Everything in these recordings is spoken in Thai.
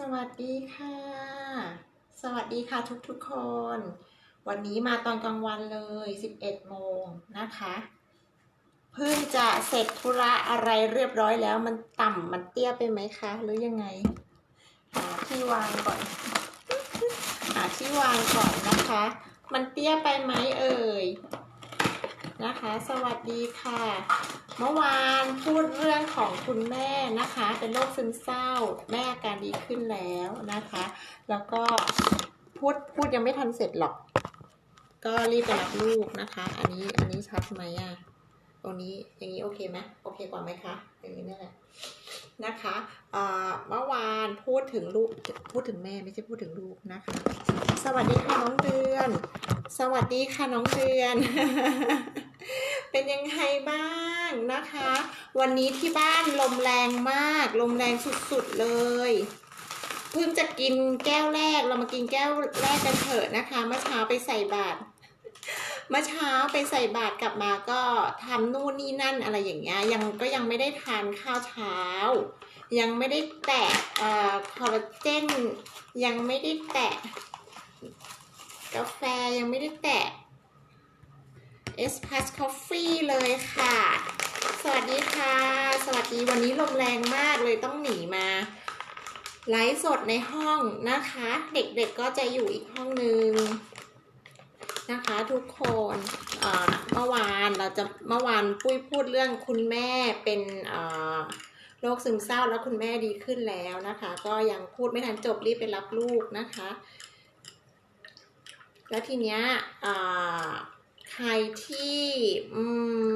สวัสดีค่ะ สวัสดีค่ะทุกๆคน วันนี้มาตอนกลางวันเลย 11 โมงนะคะ เพิ่งจะเสร็จธุระอะไรเรียบร้อยแล้วมันต่ำมันเตี้ยไปไหมคะ หรือยังไง หาที่วางก่อน หาที่วางก่อนนะคะ มันเตี้ยไปไหมเอ่ย นะคะ สวัสดีค่ะ เมื่อวานพูดเรื่องของคุณแม่นะคะ เป็นโรคซึมเศร้า แม่อาการดีขึ้นแล้วนะคะ แล้วก็พูดพูดยังไม่ทันเสร็จหรอก ก็รีบไปรับลูกนะคะ อันนี้อันนี้ชัดไหมอะตรงนี้อย่างนี้โอเคไหมโอเคกว่าไหมคะอย่างนี้นั่แหละนะคะเมื่อวานพูดถึงลูกพูดถึงแม่ไม่ใช่พูดถึงลูกนะคะ สวัสดีค่ะน้องเดือน สวัสดีค่ะน้องเดือน เป็นยังไงบ้างนะคะ วันนี้ที่บ้านลมแรงมาก ลมแรงสุดๆเลยเพิ่งจะกินแก้วแรกเรามากินแก้วแรกกันเถอะนะคะเมื่อเช้าไปใส่บาตรเมื่อเช้าไปใส่บาตรกลับมาก็ทำนู่นนี่นั่นอะไรอย่างเงี้ยยังก็ยังไม่ได้ทานข้าวเช้า ยังไม่ได้แตะเอ่อคอลลาเจนยังไม่ได้แตะกาแฟยังไม่ได้แตะ s สคอฟฟี่เลยค่ะ สวัสดีค่ะ สวัสดีวันนี้ลมแรงมากเลยต้องหนีมา ไลฟ์สดในห้องนะคะ เด็กๆก็จะอยู่อีกห้องนึงนะคะทุกคนเมื่อวานเราจะเมื่อวานปุ้ยพูดเรื่องคุณแม่เป็นโรคซึมเศร้าแล้วคุณแม่ดีขึ้นแล้วนะคะ ก็ยังพูดไม่ทันจบรีบไปรับลูกนะคะ แล้วทีเนี้ยอ่า ใครที่อื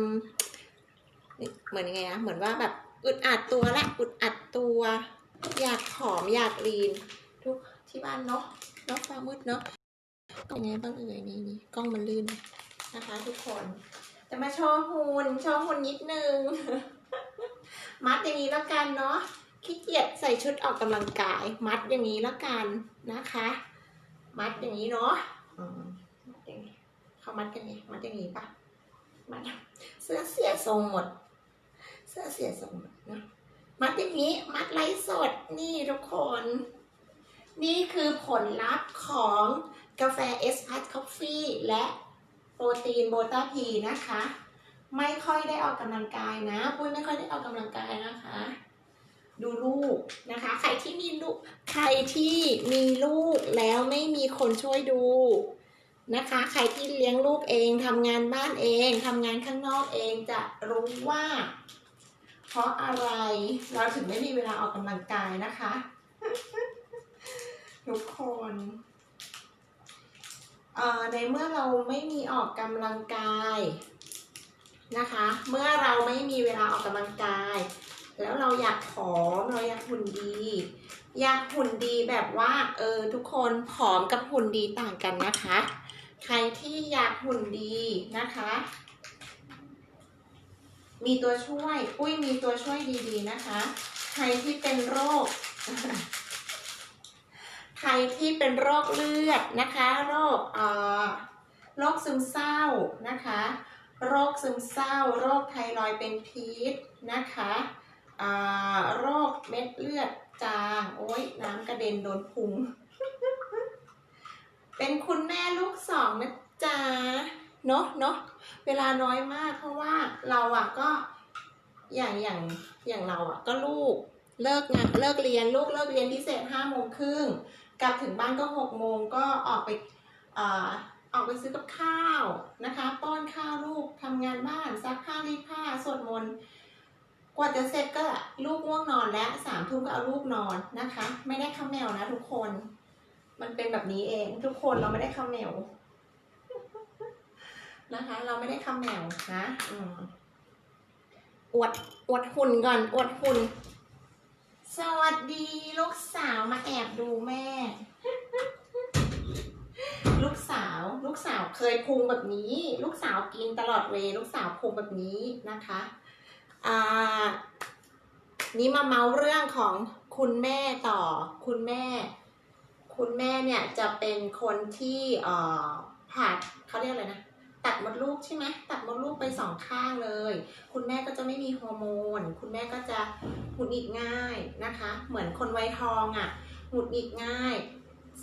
มเหมือนยังไงนะเหมือนว่าแบบอึดอัดตัวละอึดอัดตัว อยากผอมอยากลีน ทุกที่บ้านเนาะเนาะฟ้ามืดเนาะเป็นไงบ้างเอ่ยนี่นี่กล้องมันลื่นนะคะ ทุกคน จะมาโชว์หุ่นโชว์หุ่นนิดนึง มัดอย่างนี้แล้วกันเนาะขี้เกียจใส่ชุดออกกำลังกาย มัดอย่างนี้แล้วกันนะคะ มัดอย่างนี้เนาะ อืมมัดอย่างนี้ เขามัดกันไงมัดอย่างนี้ปะมัดเสื้อเสียทรงหมด เสื้อเสียทรงหมดนะมัดอย่างนี้มัดไร้สดนี่ทุกคน นี่คือผลลัพธ์ของกาแฟเอสพัทคอฟฟี่และโปรตีนโบตาพีนะคะ ไม่ค่อยได้ออกกำลังกายนะปุ้ยไม่ค่อยได้ออกกำลังกายนะคะ ดูลูกนะคะ ใครที่มีลูกใครที่มีลูกแล้วไม่มีคนช่วยดู นะคะ ใครที่เลี้ยงลูกเองทำงานบ้านเองทำงานข้างนอกเองจะรู้ว่า เพราะอะไรเราถึงไม่มีเวลาออกกำลังกายนะคะ ทุกคนเอ่อในเมื่อเราไม่มีออกกำลังกายนะคะ เมื่อเราไม่มีเวลาออกกำลังกาย แล้วเราอยากผอมเราอยากหุ่นดี อยากหุ่นดีแบบว่าเออทุกคนผอมกับหุ่นดีต่างกันนะคะ ใครที่อยากหุ่นดีนะคะ มีตัวช่วยปุ้ยมีตัวช่วยดีๆนะคะ ใครที่เป็นโรค ใครที่เป็นโรคเลือดนะคะ โรคเอ่อโรคซึมเศร้านะคะ โรคซึมเศร้า โรคไทรอยด์เป็นพิษนะคะอ่โรคเม็ดเลือดจาง โอ๊ยน้ำกระเด็นโดนพุง เป็นคุณแม่ลูกสองนะจ๊ะเนอะเนอะเวลาน้อยมาก เพราะว่าเราอะก็อย่างอย่างอย่างเราอะก็ลูกเลิกงานเลิกเรียนลูกเลิกเรียนพิเศษห้าโมงครึ่งกลับถึงบ้านก็หกโมงก็ออกไปอ่ออกไปซื้อกับข้าวนะคะ ป้อนข้าวลูกทำงานบ้านซักผ้ารีดผ้าสวดมนต์กว่าจะเสร็จก็ลูกง่วงนอนแล้วสามทุ่มก็เอาลูกนอนนะคะ ไม่ได้ข้าแมวนะทุกคน มันเป็นแบบนี้เองทุกคนเราไม่ได้ข้าแมวนะคะ เราไม่ได้ข้าแมวนะอืมอวดอวดหุ่นก่อนอวดหุ่นสวัสดีลูกสาวมาแอบดูแม่ ลูกสาว ลูกสาวเคยพุงแบบนี้ ลูกสาวกินตลอดเวลลูกสาวพุงแบบนี้นะคะอ่านี่มาเมาเรื่องของคุณแม่ต่อคุณแม่ คุณแม่เนี่ยจะเป็นคนที่อ่อผ่าเขาเรียกอะไรนะ ตัดมดลูกใช่ไหมตัดมดลูกไปสองข้างเลย คุณแม่ก็จะไม่มีฮอร์โมน คุณแม่ก็จะหงุดหงิดง่ายนะคะ เหมือนคนวัยทองอะ่ะหงุดหงิดง่าย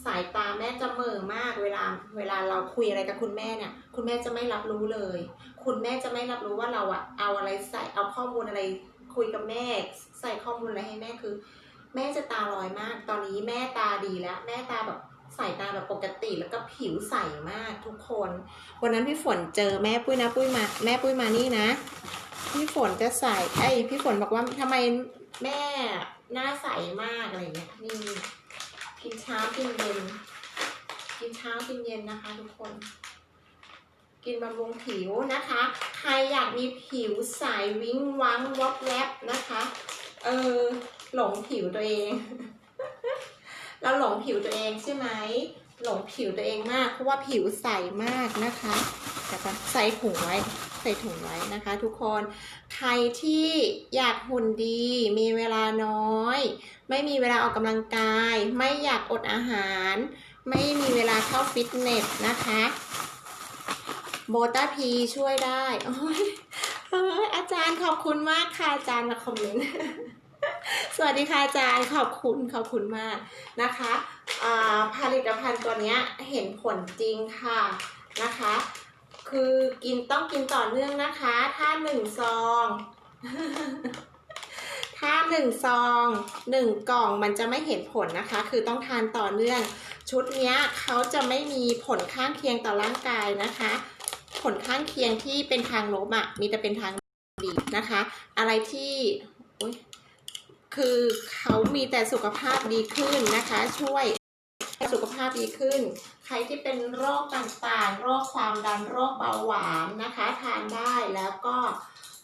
สายตาแม่จะเหม่อมากเวลาเวลาเราคุยอะไรกับคุณแม่เนี่ย คุณแม่จะไม่รับรู้เลย คุณแม่จะไม่รับรู้ว่าเราอะเอาอะไรใส่เอาข้อมูลอะไรคุยกับแม่ ใส่ข้อมูลอะไรให้แม่คือ แม่จะตาลอยมาก ตอนนี้แม่ตาดีแล้ว แม่ตาแบบสายตาแบบปกติแล้วก็ผิวใสมากทุกคน วันนั้นพี่ฝนเจอแม่ปุ้ยนะปุ้ยมา แม่ปุ้ยมานี่นะ พี่ฝนจะใส่ไอ้ยพี่ฝนบอกว่าทำไมแม่หน้าใสมากอะไรเงี้ยนี่กินเช้ากินเย็น กินเช้ากินเย็นนะคะ ทุกคน กินบำรุงผิวนะคะ ใครอยากมีผิวใสวิ้งวังวอบแวบนะคะ เออ หลงผิวตัวเอง เราหลงผิวตัวเองใช่ไหม หลงผิวตัวเองมาก เพราะว่าผิวใสมากนะคะแต่ก็ใส่ถุงไว้ ใส่ถุงไว้นะคะ ทุกคน ใครที่อยากหุ่นดี มีเวลาน้อย ไม่มีเวลาออกกำลังกาย ไม่อยากอดอาหาร ไม่มีเวลาเข้าฟิตเนสนะคะ โบต้าพีช่วยได้ ออาจารย์ขอบคุณมากค่ะอาจารย์มาคอมเมนต์ สวัสดีค่ะอาจารย์ขอบคุณขอบคุณมากนะคะผลิตภัณฑ์ตัวเนี้ยเห็นผลจริงค่ะนะคะ คือกินต้องกินต่อเนื่องนะคะ ถ้าหนึ่งซองถ้าหนึ่งซองหนึ่งกล่องมันจะไม่เห็นผลนะคะ คือต้องทานต่อเนื่อง ชุดเนี้ยเขาจะไม่มีผลข้างเคียงต่อร่างกายนะคะ ผลข้างเคียงที่เป็นทางลบอะมีแต่เป็นทางดีนะคะ อะไรที่คือเขามีแต่สุขภาพดีขึ้นนะคะ ช่วยสุขภาพดีขึ้น ใครที่เป็นโรคต่างๆ โรคความดันโรคเบาหวานนะคะ ทานได้แล้วก็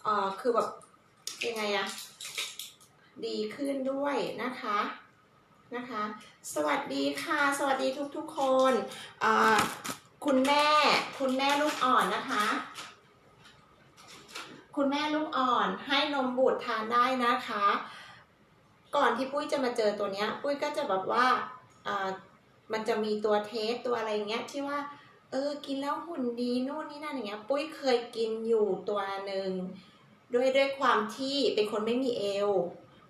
เออคือแบบยังไงอะดีขึ้นด้วยนะคะนะคะ สวัสดีค่ะ สวัสดีทุกๆคนอ่า คุณแม่ คุณแม่ลูกอ่อนนะคะ คุณแม่ลูกอ่อนให้นมบุตรทานได้นะคะ ก่อนที่ปุ้ยจะมาเจอตัวเนี้ย ปุ้ยก็จะแบบว่าอ่ามันจะมีตัวเทสตัวอะไรเงี้ยที่ว่า เออกินแล้วหุ่นดีนู่นนี่นั่นอย่างเงี้ย ปุ้ยเคยกินอยู่ตัวหนึ่งด้วยด้วยความที่เป็นคนไม่มีเอว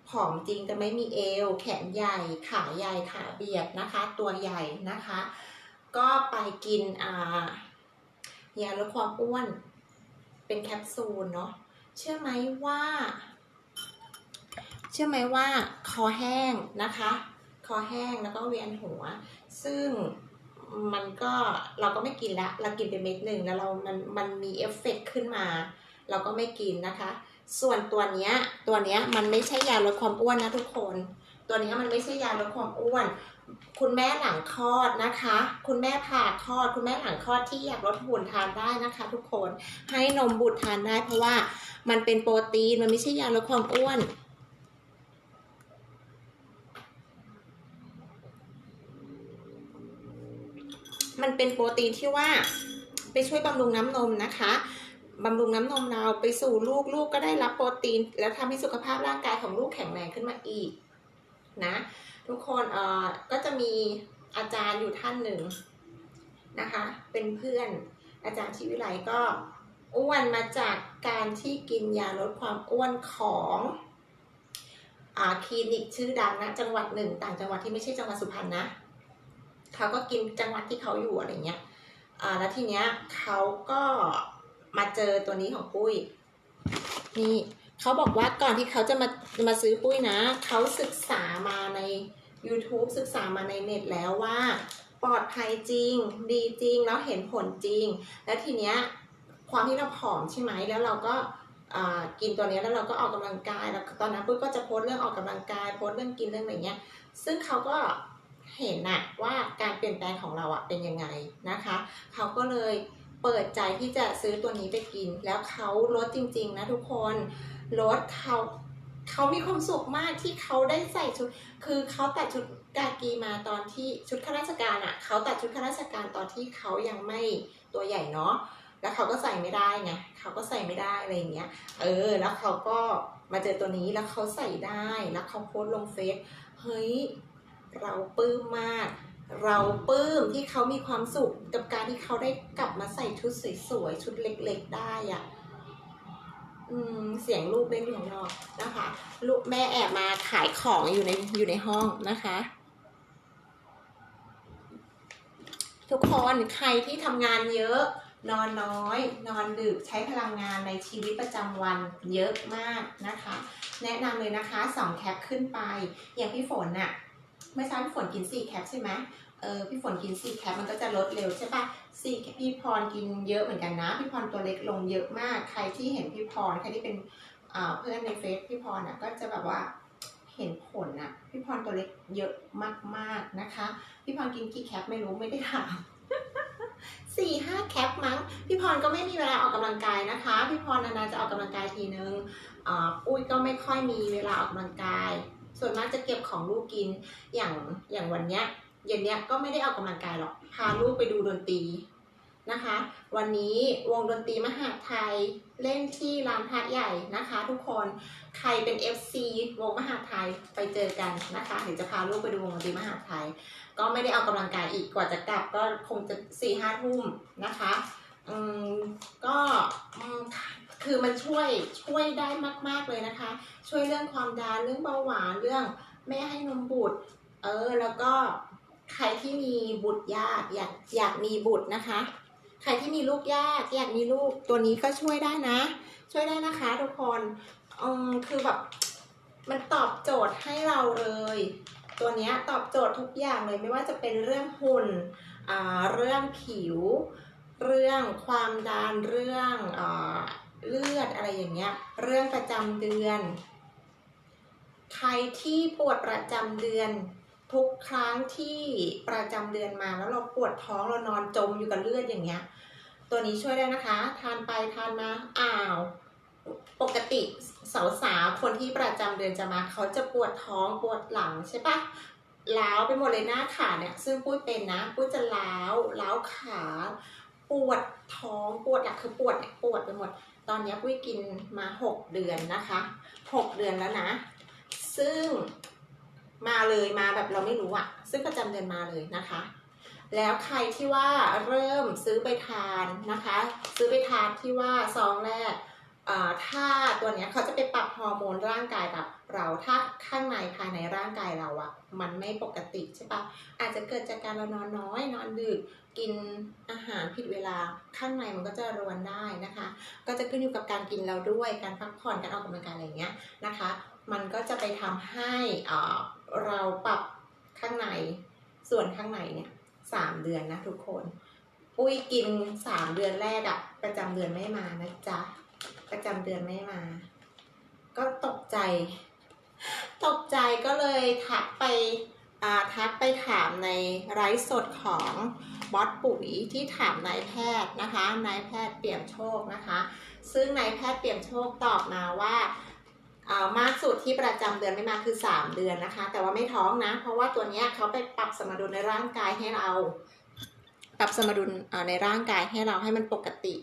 ผอมจริงแต่ไม่มีเอว แขนใหญ่ ขาใหญ่ขาเบียดนะคะ ตัวใหญ่นะคะ ก็ไปกินยาลดความอ้วน เป็นแคปซูลเนาะเชื่อไหมว่า เชื่อไหมว่าคอแห้งนะคะ คอแห้งแล้วก็เวียนหัว ซึ่งมันก็เราก็ไม่กินละเรากินไปเม็ดหนึ่งแล้วเรา มันมันมีเอฟเฟกต์ขึ้นมา เราก็ไม่กินนะคะ ส่วนตัวเนี้ยตัวเนี้ยมันไม่ใช่ยาลดความอ้วนนะทุกคน ตัวนี้มันไม่ใช่ยาลดความอ้วน คุณแม่หลังคลอดนะคะ คุณแม่ผ่าคลอด คุณแม่หลังคลอดที่อยากลดหุ่นทานได้นะคะ ทุกคนให้นมบุตรทานได้ เพราะว่ามันเป็นโปรตีนมันไม่ใช่ยาลดความอ้วนมันเป็นโปรตีนที่ว่าไปช่วยบำรุงน้ำนมนะคะบำรุงน้ำนมเราไปสู่ลูกลูกก็ได้รับโปรตีน แล้วทำให้สุขภาพร่างกายของลูกแข็งแรงขึ้นมาอีกนะ ทุกคนเอ่อก็จะมีอาจารย์อยู่ท่านหนึ่งนะคะ เป็นเพื่อนอาจารย์ชีวิไลก็อ้วนมาจากการที่กินยาลดความอ้วนของอ่าคลินิกชื่อดังนะจังหวัดหนึ่ง ต่างจังหวัดที่ไม่ใช่จังหวัดสุพรรณนะเขาก็กินจังหวัดที่เขาอยู่อะไรเงี้ยอ่าแล้วทีเนี้ยเขาก็มาเจอตัวนี้ของปุ้ยนี่ เขาบอกว่าก่อนที่เขาจะมามาซื้อปุ้ยนะ เขาศึกษามาใน YouTube ศึกษามาในเน็ตแล้วว่า ปลอดภัยจริง ดีจริง แล้วเห็นผลจริง แล้วทีเนี้ยความที่เราผอมใช่ไหมแล้วเราก็กินตัวนี้แล้วเราก็ออกกำลังกายแล้วตอนนั้นปุ้ยก็จะโพสเรื่องออกกำลังกายโพสเรื่องกินเรื่องอะไรเงี้ย ซึ่งเขาก็เห็นนะว่าการเปลี่ยนแปลงของเราอะเป็นยังไงนะคะ เขาก็เลยเปิดใจที่จะซื้อตัวนี้ไปกิน แล้วเขาลดจริง ๆ นะทุกคน ลดเขาเขามีความสุขมากที่เขาได้ใส่ชุด คือเขาตัดชุดกากีมาตอนที่ชุดข้าราชการอะเขาตัดชุดข้าราชการตอนที่เขายังไม่ตัวใหญ่เนาะแล้วเขาก็ใส่ไม่ได้ไงเขาก็ใส่ไม่ได้อะไรอย่างเงี้ย เออ แล้วเขาก็มาเจอตัวนี้แล้วเขาใส่ได้ แล้วเขาโพสลงเฟซ เฮ้ย เราปลื้มมาก เราปลื้มที่เขามีความสุขกับการที่เขาได้กลับมาใส่ชุดสวยๆ ชุดเล็กๆ ได้อะ่ะ เสียงลูกเล่นอยู่างนอกนะคะลูกแม่แอบมาขายของอยู่ในอยู่ในห้องนะคะ ทุกคนใครที่ทำงานเยอะ นอนน้อย นอนดึกใช้พลังงานในชีวิตประจำวันเยอะมากนะคะ แนะนำเลยนะคะสองแคปขึ้นไป อย่างพี่ฝนอะเมื่อเช้าพี่ฝนกินสี่แคปใช่ไหม เออพี่ฝนกิน4แคปมันก็จะลดเร็วใช่ปะสี่พี่พรกินเยอะเหมือนกันนะ พี่พรตัวเล็กลงเยอะมาก ใครที่เห็นพี่พรใครที่เป็นเพื่อนในเฟซพี่พรน่ะก็จะแบบว่าเห็นผลน่ะ พี่พรตัวเล็กเยอะมากๆนะคะ พี่พรกินกี่แคปไม่รู้ไม่ได้ถามสี่ห้าแคปมั้ง พี่พรก็ไม่มีเวลาออกกำลังกายนะคะ พี่พรนานๆจะออกกำลังกายทีนึงอุ้ยก็ไม่ค่อยมีเวลาออกกำลังกาย ส่วนมากจะเก็บของลูกกินอย่างอย่างวันเนี้ย เย็นเนี้ยก็ไม่ได้ออกกำลังกายหรอก พาลูกไปดูดนตรีนะคะ วันนี้วงดนตรีมหาไทยเล่นที่ลานพระใหญ่นะคะ ทุกคนใครเป็น FC วงมหาไทยไปเจอกันนะคะเดี๋ยวจะพาลูกไปดูวงดนตรีมหาไทย ก็ไม่ได้ออกกำลังกายอีกกว่าจะกลับก็คงจะสี่ห้าทุ่มนะคะอืมก็มคือมันช่วยช่วยได้มาก ๆเลยนะคะ ช่วยเรื่องความดันเรื่องเบาหวานเรื่องไม่ให้นมบุตรเออแล้วก็ ใครที่มีบุตรยากอยากอยากมีบุตรนะคะ ใครที่มีลูกยากอยากมีลูกตัวนี้ก็ช่วยได้นะ ช่วยได้นะคะทุกคนอืมคือแบบมันตอบโจทย์ให้เราเลย ตัวนี้ตอบโจทย์ทุกอย่างเลยไม่ว่าจะเป็นเรื่องหุ่นเรื่องผิว เรื่องความดันเรื่องอเลือดอะไรอย่างเงี้ย เรื่องประจำเดือน ใครที่ปวดประจำเดือน ทุกครั้งที่ประจำเดือนมาแล้วเราปวดท้องเรานอนจมอยู่กับเลือดอย่างเงี้ย ตัวนี้ช่วยได้นะคะ ทานไปทานมาอ้าวปกติสาวๆคนที่ประจำเดือนจะมาเขาจะปวดท้องปวดหลังใช่ปะล้าวไปหมดเลยหน้าขาเนี่ยซึ่งปุ้ยเป็นนะปุ้ยจะล้าวล้าวขา ปวดท้องปวดหลังคือปวดเนี่ยปวดไปหมด ตอนนี้ปุ้ยกินมาหกเดือนนะคะหกเดือนแล้วนะ ซึ่ง มาเลยมาแบบเราไม่รู้อะซึ่งประจำเดือนมาเลยนะคะ แล้วใครที่ว่าเริ่มซื้อไปทานนะคะ ซื้อไปทานที่ว่าซองแรกอ่าถ้าตัวเนี้ยเขาจะไปปรับฮอร์โมนร่างกายแบบเราถ้าข้างในภายในร่างกายเราอะมันไม่ปกติใช่ปะอาจจะเกิดจากการเรานอนน้อยนอนดึกกินอาหารผิดเวลาข้างในมันก็จะรวนได้นะคะ ก็จะขึ้นอยู่กับการกินเราด้วยการพักผ่อนการออกกำลังกายอะไรเงี้ยนะคะ มันก็จะไปทำให้อ่า เราปรับข้างในส่วนข้างในเนี่ยสามเดือนนะทุกคน ปุ้ยกินสามเดือนแรกอะประจำเดือนไม่มานะจ๊ะประจำเดือนไม่มา ก็ตกใจ ตกใจก็เลยทักไปอ่าทักไปถามในไลฟ์สดของบอสปุ๋ยที่ถามนายแพทย์นะคะนายแพทย์เปี่ยมโชคนะคะ ซึ่งนายแพทย์เปี่ยมโชคตอบมาว่า มากสุดที่ประจำเดือนไม่มาคือ 3 เดือนนะคะ แต่ว่าไม่ท้องนะ เพราะว่าตัวนี้เขาไปปรับสมดุลในร่างกายให้เรา ปรับสมดุลอ่าในร่างกายให้เราให้มันปกติ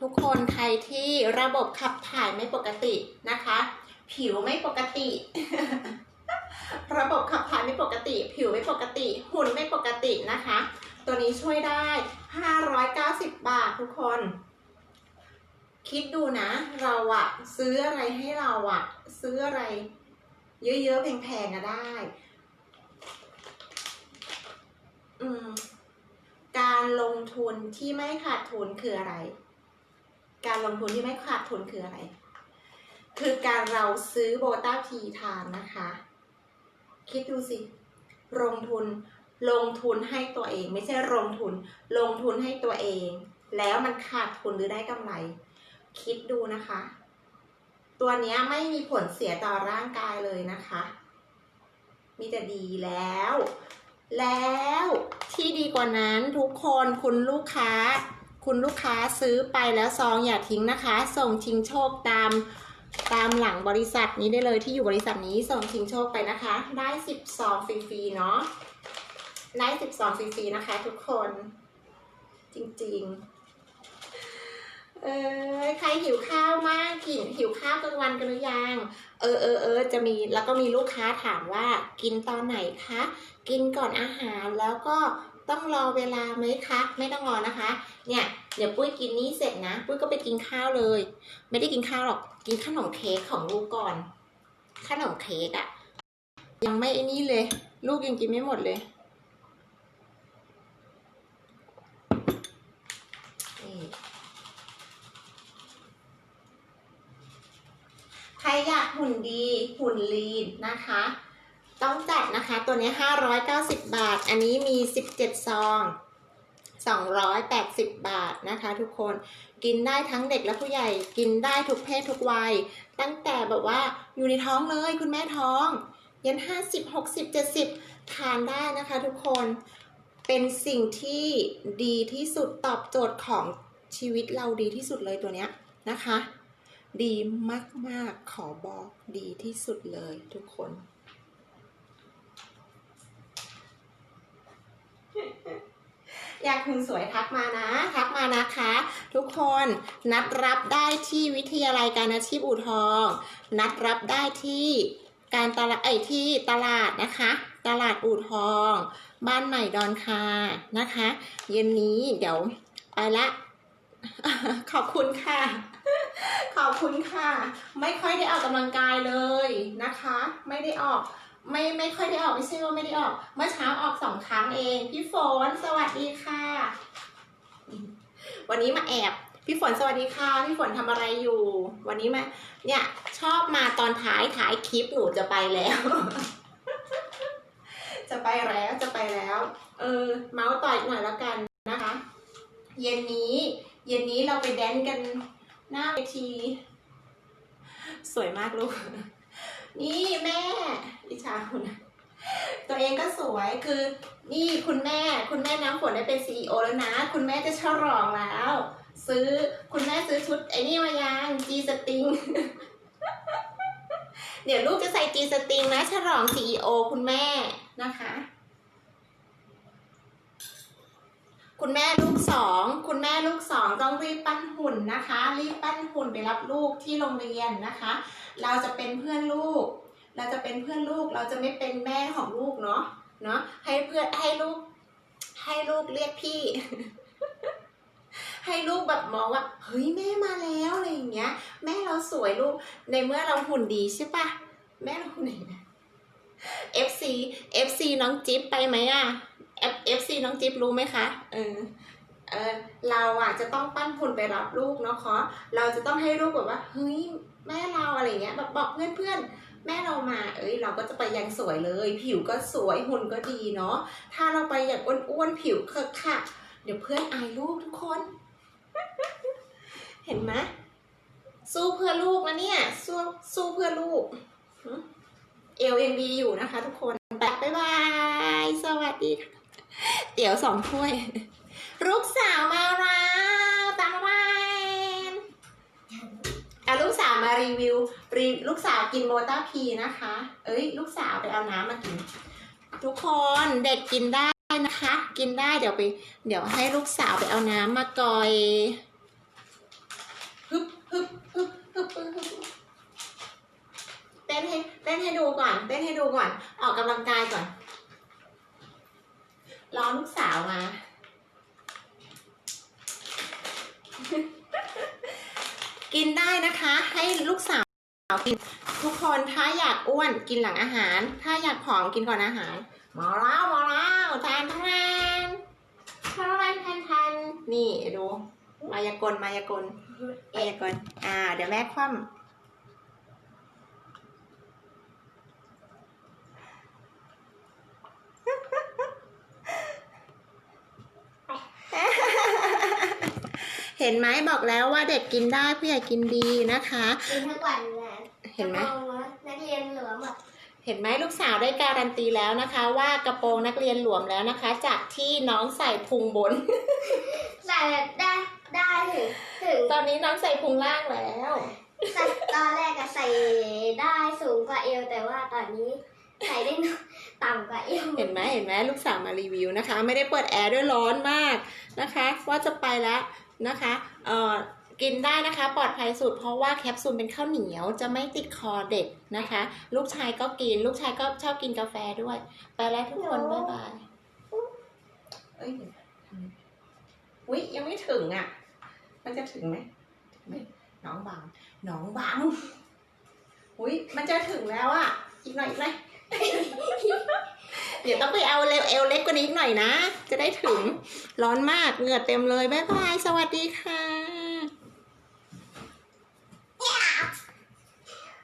ทุกคนใครที่ระบบขับถ่ายไม่ปกตินะคะ ผิวไม่ปกติ ระบบขับถ่ายไม่ปกติ ผิวไม่ปกติ หุ่นไม่ปกตินะคะ ตัวนี้ช่วยได้ 590 บาททุกคน คิดดูนะ เราอะซื้ออะไรให้เราอะซื้ออะไร เยอะๆแพงๆอะได้ อืม การลงทุนที่ไม่ขาดทุนคืออะไร การลงทุนที่ไม่ขาดทุนคืออะไร คือการเราซื้อโบต้าพีทานนะคะ คิดดูสิ ลงทุนลงทุนให้ตัวเอง ไม่ใช่ลงทุน ลงทุนให้ตัวเอง แล้วมันขาดทุนหรือได้กำไร คิดดูนะคะ ตัวนี้ไม่มีผลเสียต่อร่างกายเลยนะคะ มีแต่ดีแล้ว แล้วที่ดีกว่านั้นทุกคนคุณลูกค้า คุณลูกค้าซื้อไปแล้วซองอย่าทิ้งนะคะ ส่งชิงโชคตามตามหลังบริษัทนี้ได้เลยที่อยู่บริษัทนี้ส่งชิงโชคไปนะคะ ได้สิบซองฟรีๆเนาะได้สิบซองฟรีๆนะคะ ทุกคนจริงๆ เออใครหิวข้าวมากกินหิวข้าวกลางวันกันหรือยัง เออเออเออจะมีแล้วก็มีลูกค้าถามว่ากินตอนไหนคะ กินก่อนอาหารแล้วก็ต้องรอเวลาไหมคะ ไม่ต้องรอนะคะ เนี่ยเดี๋ยวปุ้ยกินนี้เสร็จนะ ปุ้ยก็ไปกินข้าวเลย ไม่ได้กินข้าวหรอกกินขนมเค้กของลูกก่อนขนมเค้กอะยังไม่ไอ้นี่เลย ลูกยังกินไม่หมดเลย นี่ใค รอยากหุ่นดีหุ่นลีนนะคะ ต้องจัดนะคะตัวนี้ 590 บาท อันนี้มี 17 ซอง 280 บาทนะคะทุกคนกินได้ทั้งเด็กและผู้ใหญ่กินได้ทุกเพศทุกวัย ตั้งแต่แบบว่าอยู่ในท้องเลยคุณแม่ท้องยัน 50 60 70 ทานได้นะคะทุกคนเป็นสิ่งที่ดีที่สุดตอบโจทย์ของชีวิตเราดีที่สุดเลยตัวเนี้ยนะคะ ดีมาก ๆ ขอบอกดีที่สุดเลยทุกคน อยากคุณสวยทักมานะ ทักมานะคะ ทุกคนนัดรับได้ที่วิทยาลัยการอาชีพอู่ทอง นัดรับได้ที่การตลาดไอที่ตลาดนะคะ ตลาดอู่ทอง บ้านใหม่ดอนคานะคะ เย็นนี้เดี๋ยวไปละ ขอบคุณค่ะ ขอบคุณค่ะ ไม่ค่อยได้ออกกำลังกายเลยนะคะ ไม่ได้ออก ไม่ไม่ค่อยได้ออกไม่ใช่ว่าไม่ได้ออก เมื่อเช้าออกสองครั้งเอง พี่ฝนสวัสดีค่ะ วันนี้มาแอบพี่ฝนสวัสดีค่ะ พี่ฝนทำอะไรอยู่ วันนี้มาเนี่ยชอบมาตอนท้ายท้ายคลิปหนูจะไปแล้ว จะไปแล้วจะไปแล้ว เออ เมาส์ต่อยหน่อยแล้วกันนะคะ เย็นนี้ เย็นนี้เราไปแดนซ์กัน หน้าเวที สวยมากลูก นี่แม่อิจฉาคุณตัวเองก็สวยคือนี่คุณแม่ คุณแม่น้ำฝนได้เป็นซีอแล้วนะ คุณแม่จะฉลองแล้ว ซื้อคุณแม่ซื้อชุดไอ้นี่มายังจีสติงเดี๋ยวลูกจะใส่จีสติงนะฉลองซีอคุณแม่นะคะ คุณแม่ลูกสอง คุณแม่ลูกสองต้องรีบปั้นหุ่นนะคะ รีบปั้นหุ่นไปรับลูกที่โรงเรียนนะคะ เราจะเป็นเพื่อนลูก เราจะเป็นเพื่อนลูก เราจะไม่เป็นแม่ของลูกเนาะ เนาะ ให้เพื่อนให้ลูก ให้ลูกเรียกพี่ ให้ลูกแบบมองว่า เฮ้ยแม่มาแล้วอะไรอย่างเงี้ย แม่เราสวยลูก ในเมื่อเราหุ่นดีใช่ปะแม่เราหุ่นดีนะ FC FC น้องจิ๊บไปไหมอะ F- FC น้องจิ๊บรู้ไหมคะ เออ เออเราอะจะต้องปั้นหุ่นไปรับลูกเนาะคะเราจะต้องให้ลูกแบบว่า เฮ้ย แม่เราอะไรเงี้ย แบบบอกเพื่อนเพื่อนแม่เรามา เอ้ย เราก็จะไปยังสวยเลย ผิวก็สวย หุ่นก็ดีเนาะ ถ้าเราไปอย่างอ้วนๆ ผิวเคอะค่ะ เดี๋ยวเพื่อนอายลูกทุกคน เห็นไหมสู้เพื่อลูกนะเนี่ย สู้สู้เพื่อลูก เอวยังดีอยู่นะคะทุกคนบ๊ายบาย สวัสดีค่ะ เตี๋ยวสองถ้วย ลูกสาวมาแล้วตามมาอะลูกสาวมารีวิวรีลูกสาวกินโมต้าพีนะคะ เอ้ย ลูกสาวไปเอาน้ำมากิน ทุกคนเด็กกินได้นะคะ กินได้เดี๋ยวไป เดี๋ยวให้ลูกสาวไปเอาน้ำมาก่อยฮึบฮึบฮึบฮึบฮึบเต้นให้เต้นให้ดูก่อน เต้นให้ดูก่อน ออกกำลังกายก่อน รอลูกสาวมา กินได้นะคะ ให้ลูกสาวกินทุกคนถ้าอยากอ้วนกินหลังอาหาร ถ้าอยากผอมกินก่อนอาหารมาแล้วมาแล้วทานทานทานทานทานทานนี่ดู มายากลมายากลมายากลอ่า เดี๋ยวแม่คว่ำ เห็นไหมบอกแล้วว่าเด็กกินได้ผู้ใหญ่กินดีนะคะ กินทั้งวันเลยเห็นไหมกระโปรงนักเรียนหลวมแบบเห็นไหมลูกสาวได้การันตีแล้วนะคะ ว่ากระโปรงนักเรียนหลวมแล้วนะคะ จากที่น้องใส่พุงบน ใส่ได้ได้ถึงถึงตอนนี้น้องใส่พุงล่างแล้วใส่ตอนแรกอะใส่ได้สูงกว่าเอวแต่ว่าตอนนี้ใส่ได้น้อยต่ำกว่าเอวเห็นไหมเห็นไหมลูกสาวมารีวิวนะคะ ไม่ได้เปิดแอร์ด้วยร้อนมากนะคะ ว่าจะไปแล้ว นะคะเอ่อกินได้นะคะปลอดภัยสุดเพราะว่าแคปซูลเป็นข้าวเหนียวจะไม่ติดคอเด็กนะคะ ลูกชายก็กิน ลูกชายก็ชอบกินกาแฟด้วย ไปแล้วทุกคน บ๊ายบายเอ้ยอุ๊ยยังไม่ถึงอะ มันจะถึงไหมถึงไหมน้องบางน้องบางอุ้ยมันจะถึงแล้วอะ อีกหน่อยอีกหน่อย เดี๋ยวต้องไปเอาเอวเล็กกว่านี้หน่อยนะ จะได้ถึงร้อนมากเหงื่อเต็มเลย บ๊ายบาย สวัสดีค่ะ